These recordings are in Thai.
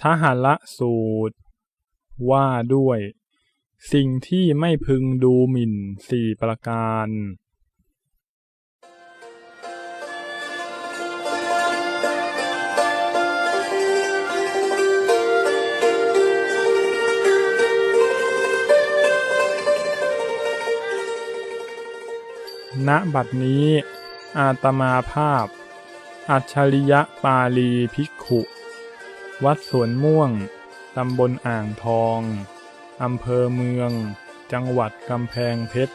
ทหละสูตร ว่าด้วย สิ่งที่ไม่พึงดูหมิ่นสี่ประการ ณบัดนี้ อาตมาภาพ อัจฉริยะปาลีภิกขุ วัดสวนม่วง ตำบลอ่างทอง อำเภอเมือง จังหวัดกำแพงเพชร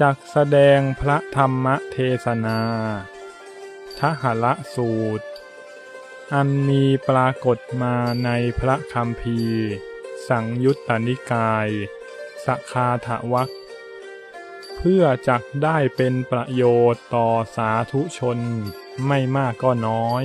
จักแสดงพระธรรมเทศนาทหละสูตร อันมีปรากฏมาในพระคัมภีร์ สังยุตตนิกาย สคาถวักเพื่อจักได้เป็นประโยชน์ต่อสาธุชนไม่มากก็น้อย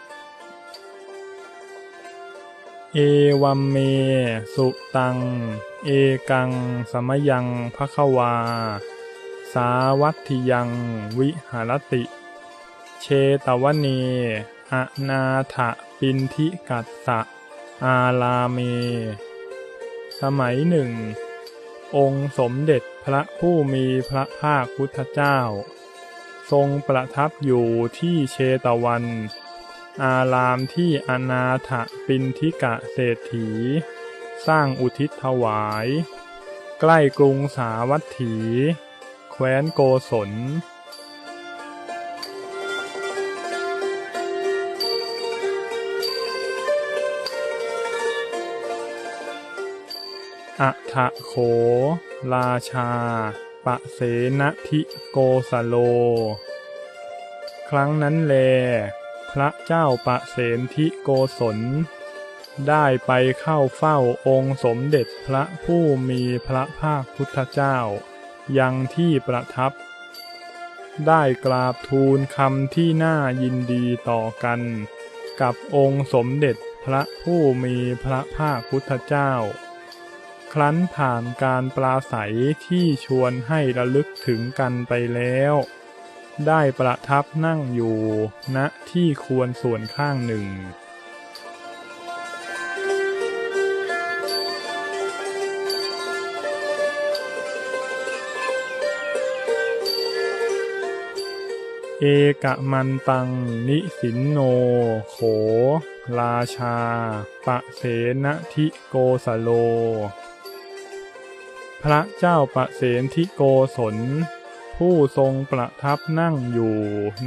เอวัมเม สุตัง เอกัง สมยังภควา สาวัตถิยัง วิหารติ เชตวเนอนาถปินทิกัสสะ อาลาเม สมัยหนึ่ง องค์สมเด็จพระผู้มีพระภาคพุทธเจ้า ทรงประทับอยู่ที่เชตวัน อารามที่อนาถปินทิกะเศรษฐี สร้างอุทิศถวาย ใกล้กรุงสาวัตถี แคว้นโกศลอัฐโข ราชา ปะเสนทิโกสโล ครั้งนั้นแล พระเจ้าปะเสนทิโกศล ได้ไปเข้าเฝ้าองค์สมเด็จพระผู้มีพระภาคพุทธเจ้า ยังที่ประทับ ได้กราบทูลคำที่น่ายินดีต่อกัน กับองค์สมเด็จพระผู้มีพระภาคพุทธเจ้า ครั้นผ่านการปราศัยที่ชวนให้ระลึกถึงกันไปแล้ว ได้ประทับนั่งอยู่ณที่ควรส่วนข้างหนึ่ง เอกมันตังนิสินโน โข ราชา ปะเสนทิโกสโล พระเจ้าปะเสนทิโกศล ผู้ทรงประทับนั่งอยู่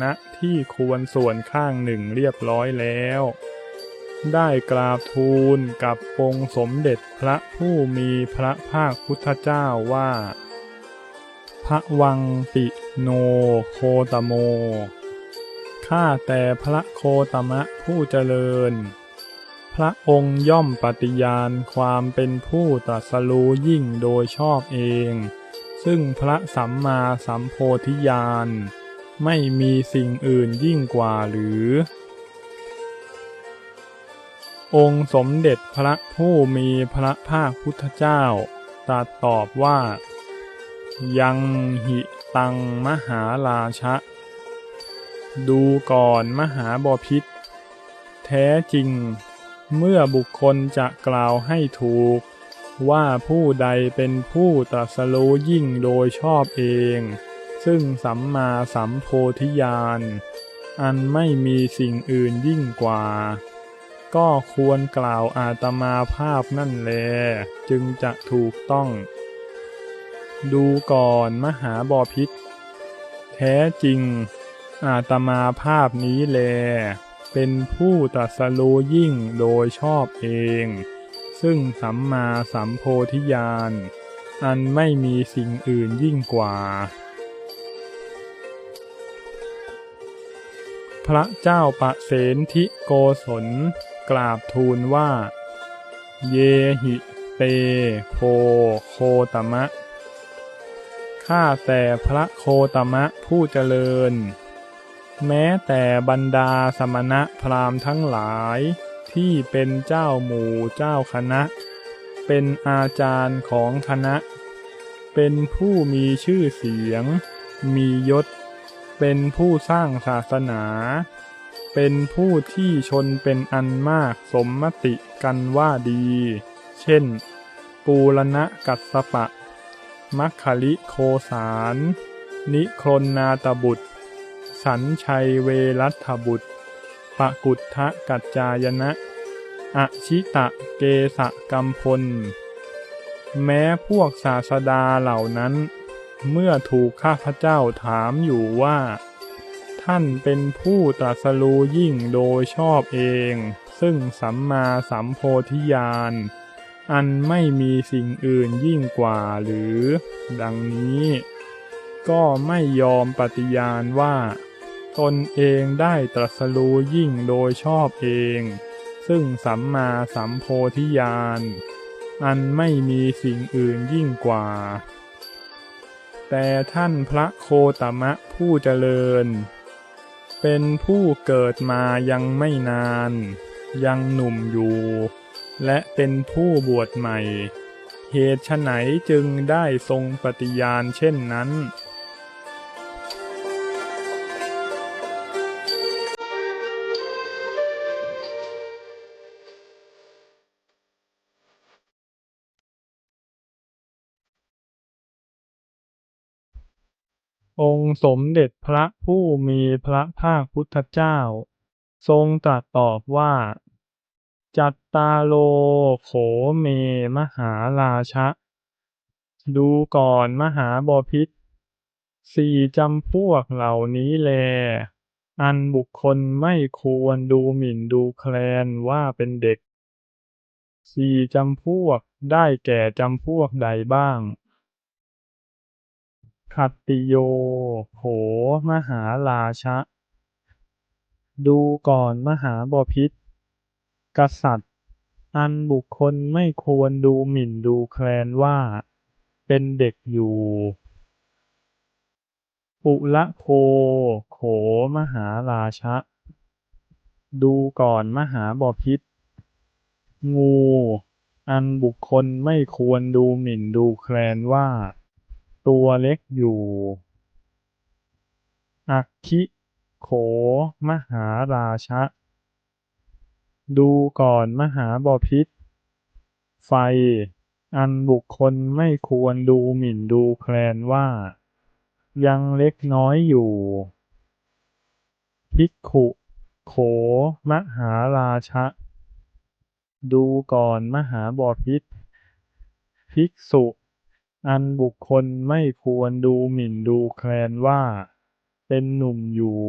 ณที่ควรส่วนข้างหนึ่งเรียบร้อยแล้ว ได้กราบทูลกับองค์สมเด็จพระผู้มีพระภาคพุทธเจ้าว่า พระวังปิโนโคตโม ข้าแต่พระโคตมะผู้เจริญ พระองค์ย่อมปฏิญาณความเป็นผู้ตรัสรู้ยิ่งโดยชอบเอง ซึ่งพระสัมมาสัมโพธิญาณ ไม่มีสิ่งอื่นยิ่งกว่าหรือ องค์สมเด็จพระผู้มีพระภาคพุทธเจ้าตรัสตอบว่า ยังหิตังมหาราชะ ดูก่อนมหาบอพิษ แท้จริง เมื่อบุคคลจะกล่าวให้ถูก ว่าผู้ใดเป็นผู้ตรัสรู้ยิ่งโดยชอบเอง ซึ่งสัมมาสัมโพธิญาณ อันไม่มีสิ่งอื่นยิ่งกว่า ก็ควรกล่าวอาตมาภาพนั่นแล จึงจะถูกต้อง ดูก่อนมหาบอพิษ แท้จริง อาตมาภาพนี้แล เป็นผู้ตรัสรู้ยิ่งโดยชอบเอง ซึ่งสัมมาสัมโพธิญาณ อันไม่มีสิ่งอื่นยิ่งกว่า พระเจ้าปะเสนทิโกศล กราบทูลว่า เยหิเตโพโคตมะ ข้าแต่พระโคตมะผู้เจริญ แม้แต่บรรดาสมณะพราหมณ์ทั้งหลาย ที่เป็นเจ้าหมู่เจ้าคณะ เป็นอาจารย์ของคณะ เป็นผู้มีชื่อเสียง มียศ เป็นผู้สร้างศาสนา เป็นผู้ที่ชนเป็นอันมากสมมติกันว่าดี เช่น ปูรณะกัสสปะ มัคคลิโคสาร นิครนนาตบุตร สัญชัยเวรัตบุตร ปะกุทะกัจจายนะ อชิตะเกสะกัมพล แม้พวกศาสดาเหล่านั้น เมื่อถูกข้าพเจ้าถามอยู่ว่า ท่านเป็นผู้ตรัสรู้ยิ่งโดยชอบเอง ซึ่งสัมมาสัมโพธิญาณ อันไม่มีสิ่งอื่นยิ่งกว่าหรือ ดังนี้ ก็ไม่ยอมปฏิญาณว่า ตนเองได้ตรัสรู้ยิ่งโดยชอบเอง ซึ่งสัมมาสัมโพธิญาณ อันไม่มีสิ่งอื่นยิ่งกว่า แต่ท่านพระโคตมะผู้เจริญ เป็นผู้เกิดมายังไม่นาน ยังหนุ่มอยู่ และเป็นผู้บวชใหม่ เหตุไฉนจึงได้ทรงปฏิญาณเช่นนั้น องค์สมเด็จพระผู้มีพระภาคพุทธเจ้า ทรงตรัสตอบว่า จัตตาโลโขเมมหาราชะ ดูก่อนมหาบพิษสี่จำพวกเหล่านี้แล อันบุคคลไม่ควรดูหมิ่นดูแคลนว่าเป็นเด็กสี่จำพวกได้แก่จำพวกใดบ้าง ขัตติโยโหมหาราชะ ดูก่อนมหาบพิตรกษัตริย์ อันบุคคลไม่ควรดูหมิ่นดูแคลนว่า เป็นเด็กอยู่ปุละโค โข มหาราชะ ดูก่อนมหาบพิตรงู อันบุคคลไม่ควรดูหมิ่นดูแคลนว่า ตัวเล็กอยู่ อัคคิโข มหาราชะ ดูก่อนมหาบพิตรไฟ อันบุคคลไม่ควรดูหมิ่นดูแคลนว่า ยังเล็กน้อยอยู่ภิกขุโข มหาราชะ ดูก่อนมหาบพิตรภิกษุ อันบุคคลไม่ควรดูหมิ่นดูแคลนว่า เป็นหนุ่มอยู่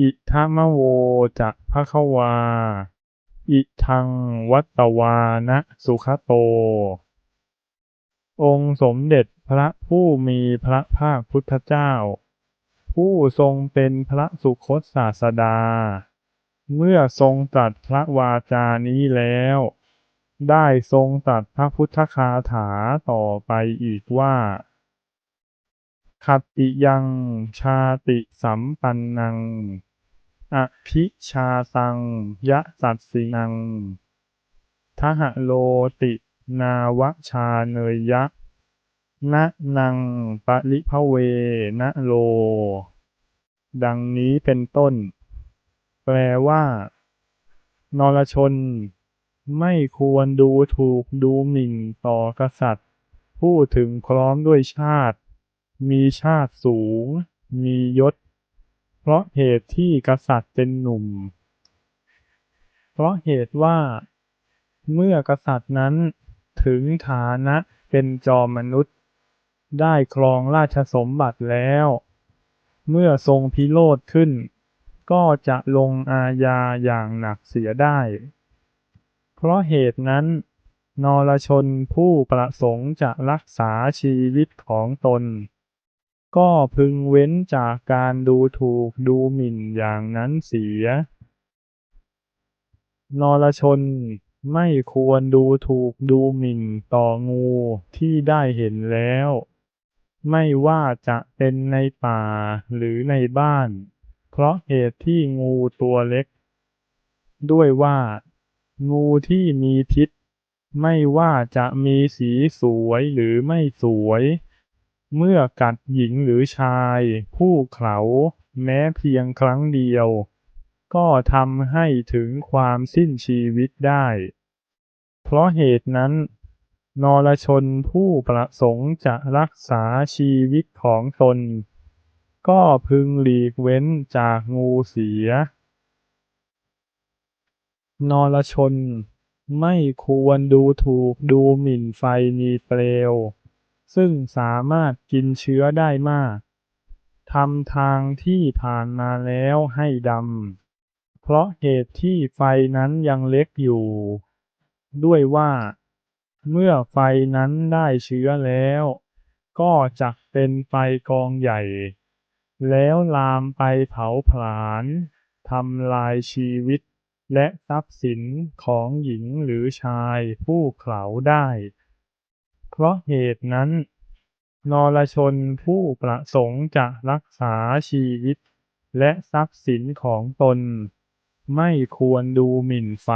อิทัมโวจะภะควา อิทังวัตวานะสุขโต องค์สมเด็จพระผู้มีพระภาคพุทธเจ้า ผู้ทรงเป็นพระสุคตศาสดา เมื่อทรงตรัสพระวาจานี้แล้ว ได้ทรงตรัสพระพุทธคาถาต่อไปอีกว่า ขัตติยังชาติสัมปันนัง อภิชาตังยะสัตสินังทหโลตินาวชาเนยยะ นะนังปริภเวนะโล ดังนี้เป็นต้น แปลว่า นรชน ไม่ควรดูถูกดูหมิ่นต่อกษัตริย์ผู้ถึงพร้อมด้วยชาติ มีชาติสูง มียศ เพราะเหตุที่กษัตริย์เป็นหนุ่ม เพราะเหตุว่า เมื่อกษัตริย์นั้นถึงฐานะเป็นจอมมนุษย์ ได้ครองราชสมบัติแล้ว เมื่อทรงพิโรธขึ้น ก็จะลงอาญาอย่างหนักเสียได้ เพราะเหตุนั้น นรชนผู้ประสงค์จะรักษาชีวิตของตน ก็พึงเว้นจากการดูถูกดูหมิ่นอย่างนั้นเสีย นรชนไม่ควรดูถูกดูหมิ่นต่องูที่ได้เห็นแล้ว ไม่ว่าจะเป็นในป่าหรือในบ้าน เพราะเหตุที่งูตัวเล็ก ด้วยว่า งูที่มีพิษ ไม่ว่าจะมีสีสวยหรือไม่สวย เมื่อกัดหญิงหรือชาย ผู้เขาแม้เพียงครั้งเดียว ก็ทำให้ถึงความสิ้นชีวิตได้ เพราะเหตุนั้น นรชนผู้ประสงค์จะรักษาชีวิตของตน ก็พึงหลีกเว้นจากงูเสีย นรชน ไม่ควรดูถูกดูหมิ่นไฟมีเปลว ซึ่งสามารถกินเชื้อได้มากทำทางที่ผ่านมาแล้วให้ดำ เพราะเหตุที่ไฟนั้นยังเล็กอยู่ ด้วยว่า เมื่อไฟนั้นได้เชื้อแล้ว ก็จักเป็นไฟกองใหญ่ แล้วลามไปเผาผลาญทำลายชีวิต และทรัพย์สินของหญิงหรือชายผู้เขาได้ เพราะเหตุนั้น นรชนผู้ประสงค์จะรักษาชีวิต และทรัพย์สินของตน ไม่ควรดูหมิ่นไฟ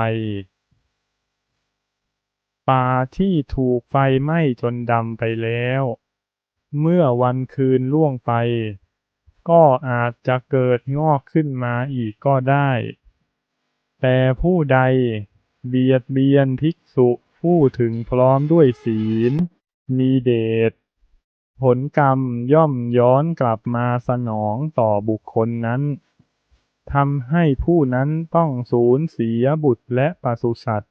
ป่าที่ถูกไฟไหม้จนดำไปแล้ว เมื่อวันคืนล่วงไป ก็อาจจะเกิดงอกขึ้นมาอีกก็ได้ แต่ผู้ใด เบียดเบียนภิกษุผู้ถึงพร้อมด้วยศีล มีเดชผลกรรมย่อมย้อนกลับมาสนองต่อบุคคลนั้นทำให้ผู้นั้นต้องสูญเสียบุตรและปศุสัตว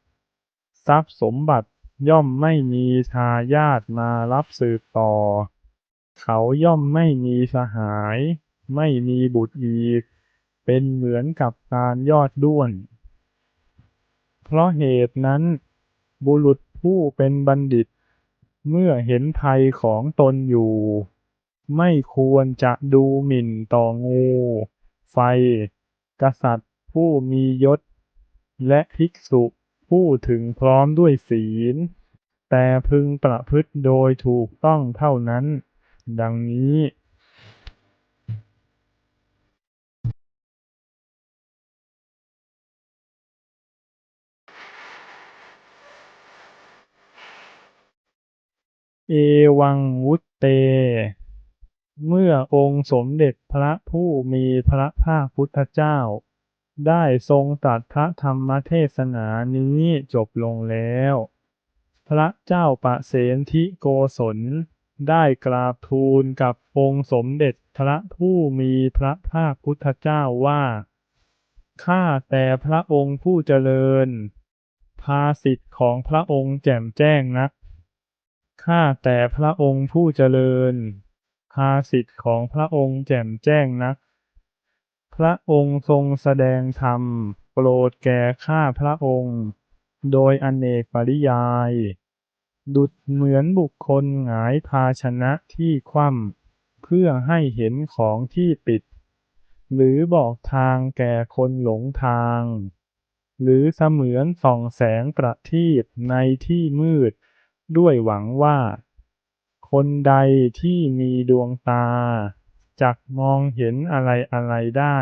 ทรัพย์สมบัติย่อมไม่มีทายาทมารับสืบต่อ เขาย่อมไม่มีสหาย ไม่มีบุตรอีก เป็นเหมือนกับการยอดด้วน เพราะเหตุนั้น บุรุษผู้เป็นบัณฑิต เมื่อเห็นภัยของตนอยู่ ไม่ควรจะดูหมิ่นต่องู ไฟ กษัตริย์ผู้มียศ และภิกษุ ผู้ถึงพร้อมด้วยศีล แต่พึงประพฤติโดยถูกต้องเท่านั้น ดังนี้เอวังวุตเต เมื่อองค์สมเด็จพระผู้มีพระภาคพุทธเจ้า ได้ทรงตรัสพระธรรมเทศนานี้จบลงแล้ว พระเจ้าปะเสนทิโกศล ได้กราบทูลกับองค์สมเด็จพระผู้มีพระภาคพุทธเจ้าว่า ข้าแต่พระองค์ผู้เจริญ ภาสิทธิ์ของพระองค์แจ่มแจ้งนัก ข้าแต่พระองค์ผู้เจริญ ภาสิทธิ์ของพระองค์แจ่มแจ้งนัก พระองค์ทรงแสดงธรรมโปรดแก่ข้าพระองค์ โดยอเนกปริยาย ดุจเหมือนบุคคลหงายภาชนะที่คว่ำเพื่อให้เห็นของที่ปิด หรือบอกทางแก่คนหลงทาง หรือเสมือนส่องแสงประทีปในที่มืด ด้วยหวังว่า คนใดที่มีดวงตา จักมองเห็นอะไรอะไรได้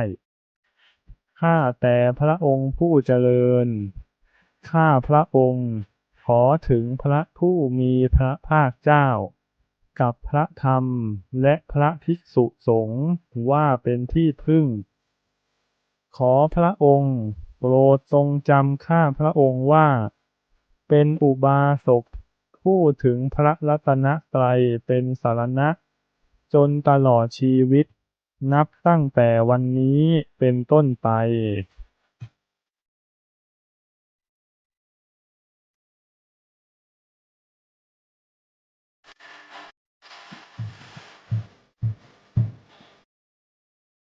ข้าแต่พระองค์ผู้เจริญ ข้าพระองค์ ขอถึงพระผู้มีพระภาคเจ้า กับพระธรรมและพระภิกษุสงฆ์ว่าเป็นที่พึ่ง ขอพระองค์ โปรดทรงจำข้าพระองค์ว่า เป็นอุบาสกผู้ถึงพระรัตนตรัยเป็นสารณะ จนตลอดชีวิต นับตั้งแต่วันนี้เป็นต้นไป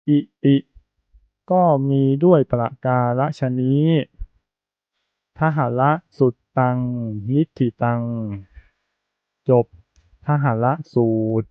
อิติก็มีด้วยประการชนี้ทหาระสุดตังนิธิตัง จบทหาระสูตร